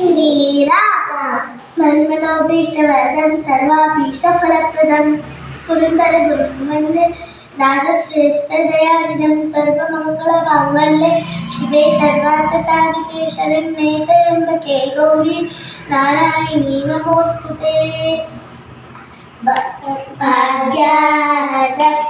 श्रीरा मन्मनोभीष्टवरदं सर्वाभीष्टफलप्रदं पुरन्दरगुरुमन्ये दासश्रेष्ठदयानिदं सर्वमङ्गलमाङ्गल्ये शिवे सर्वार्थसाधिके शरण्ये त्र्यम्बके गौरी नारायणी नमोऽस्तु ते भाग्यादश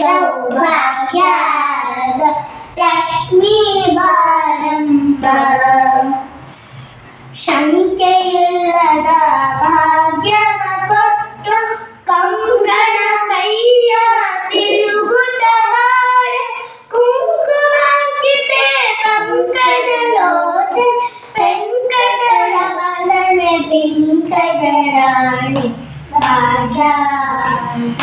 സൗഭാഗ്യാത. ലക്ഷ്മി ബാരംഭ ശങ്കയില്ലത ഭാഗ്യമ കൊട്ടു കങ്കണ കയ്യ തിരുകുതവാര കുങ്കുമാക്കിത്തെ പങ്കജലോച വെങ്കടരമണന വെങ്കടരാണി. ഭാഗ്യാത